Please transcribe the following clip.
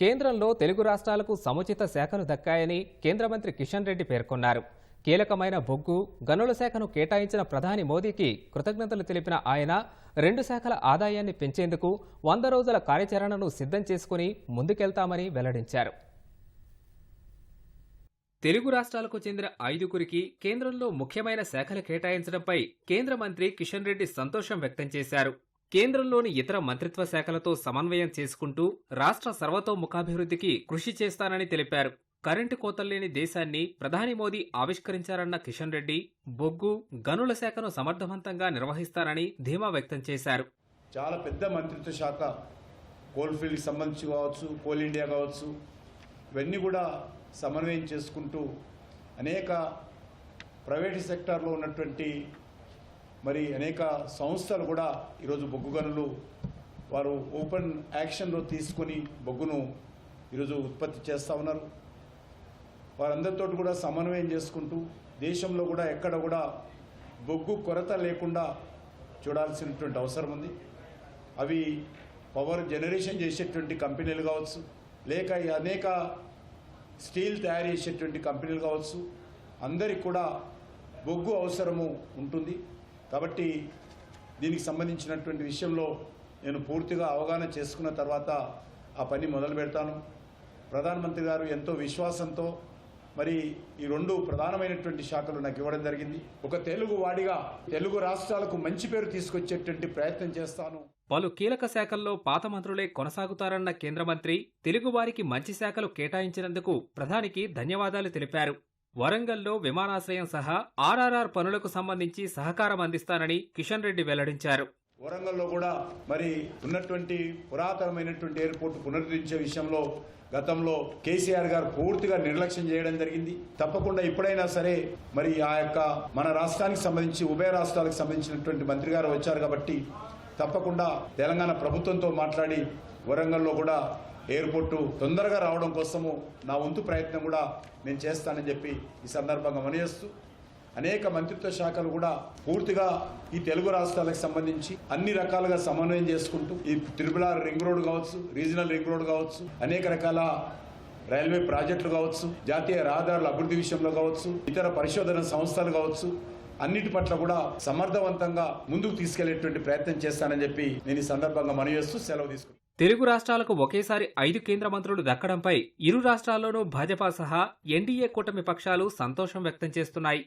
కేంద్రంలో తెలుగు రాష్ట్రాలకు సముచిత శాఖలు దక్కాయని కేంద్ర మంత్రి కిషన్ రెడ్డి పేర్కొన్నారు. కీలకమైన బొగ్గు గనుల శాఖను కేటాయించిన ప్రధాని మోదీకి కృతజ్ఞతలు తెలిపిన ఆయన రెండు శాఖల ఆదాయాన్ని పెంచేందుకు వంద రోజుల కార్యాచరణను సిద్ధం చేసుకుని ముందుకెళ్తామని వెల్లడించారు. తెలుగు రాష్ట్రాలకు చెందిన ఐదుగురికి కేంద్రంలో ముఖ్యమైన శాఖలు కేటాయించడంపై కేంద్ర మంత్రి కిషన్ రెడ్డి సంతోషం వ్యక్తం చేశారు. కేంద్రంలోని ఇతర మంత్రిత్వ శాఖలతో సమన్వయం చేసుకుంటూ రాష్ట్ర సర్వతోముఖాభివృద్ధికి కృషి చేస్తానని తెలిపారు. కరెంటు కోతల్లేని దేశాన్ని ప్రధాని మోదీ ఆవిష్కరించారన్న కిషన్ రెడ్డి బొగ్గు గనుల శాఖను సమర్థవంతంగా నిర్వహిస్తారని ధీమా వ్యక్తం చేశారు. చాలా పెద్ద మంత్రిత్వ శాఖ కోల్ సంబంధించి కావచ్చు కోల్ ఇండియా కావచ్చు ఇవన్నీ కూడా సమన్వయం చేసుకుంటూ అనేక ప్రైవేట్ సెక్టార్లో ఉన్నటువంటి మరి అనేక సంస్థలు కూడా ఈరోజు బొగ్గు గనులు వారు ఓపెన్ యాక్షన్లో తీసుకొని బొగ్గును ఈరోజు ఉత్పత్తి చేస్తూ ఉన్నారు. వారందరితో కూడా సమన్వయం చేసుకుంటూ దేశంలో కూడా ఎక్కడ కూడా బొగ్గు కొరత లేకుండా చూడాల్సినటువంటి అవసరం ఉంది. అవి పవర్ జనరేషన్ చేసేటువంటి కంపెనీలు కావచ్చు లేక అనేక స్టీల్ తయారు చేసేటువంటి కంపెనీలు కావచ్చు అందరికి కూడా బొగ్గు అవసరము ఉంటుంది. కాబట్టి దీనికి సంబంధించినటువంటి విషయంలో నేను పూర్తిగా అవగాహన చేసుకున్న తర్వాత ఆ పని మొదలు పెడతాను. ప్రధానమంత్రి గారు ఎంతో విశ్వాసంతో మరి ఈ రెండు ప్రధానమైనటువంటి శాఖలు నాకు ఇవ్వడం జరిగింది. ఒక తెలుగు వాడిగా తెలుగు రాష్ట్రాలకు మంచి పేరు తీసుకొచ్చేటువంటి ప్రయత్నం చేస్తాను. పలు కీలక శాఖల్లో పాత మంత్రులే కొనసాగుతారన్న కేంద్ర మంత్రి తెలుగువారికి మంచి శాఖలు కేటాయించినందుకు ప్రధానికి ధన్యవాదాలు తెలిపారు. వరంగల్లో విమానాశ్రయం సహా ఆర్ఆర్ఆర్ పనులకు సంబంధించి సహకారం అందిస్తానని కిషన్ రెడ్డి వెల్లడించారు. వరంగల్లో కూడా మరి ఉన్నటువంటి పురాతనమైనటువంటి ఎయిర్పోర్ట్ పునరుద్ధరించే విషయంలో గతంలో కేసీఆర్ గారు పూర్తిగా నిర్లక్ష్యం చేయడం జరిగింది. తప్పకుండా ఇప్పుడైనా సరే మరి ఆ యొక్క మన రాష్ట్రానికి సంబంధించి ఉభయ రాష్ట్రాలకు సంబంధించినటువంటి మంత్రి గారు వచ్చారు కాబట్టి తప్పకుండా తెలంగాణ ప్రభుత్వంతో మాట్లాడి వరంగల్లో కూడా ఎయిర్పోర్టు తొందరగా రావడం కోసము నా వంతు ప్రయత్నం కూడా నేను చేస్తానని చెప్పి ఈ సందర్భంగా మనయేస్తూ అనేక మంత్రిత్వ శాఖలు కూడా పూర్తిగా ఈ తెలుగు రాష్ట్రాలకు సంబంధించి అన్ని రకాలుగా సమన్వయం చేసుకుంటూ ఈ త్రిపుల రింగ్ రోడ్ కావచ్చు రీజనల్ రింగ్ రోడ్ కావచ్చు అనేక రకాల రైల్వే ప్రాజెక్టులు కావచ్చు జాతీయ రహదారుల అభివృద్ధి విషయంలో కావచ్చు ఇతర పరిశోధన సంస్థలు కావచ్చు అన్నిటి పట్ల కూడా సమర్థవంతంగా ముందుకు తీసుకెళ్ళేటువంటి ప్రయత్నం చేస్తానని చెప్పి నేను ఈ సందర్భంగా మనవి చేస్తూ సెలవు తీసుకుంటాను తెలుగు రాష్ట్రాలకు ఒకేసారి ఐదు కేంద్ర మంత్రులు దక్కడంపై ఇరు రాష్ట్రాల్లోనూ భాజపా సహా ఎన్డీఏ కూటమి పక్షాలు సంతోషం వ్యక్తం చేస్తున్నాయి.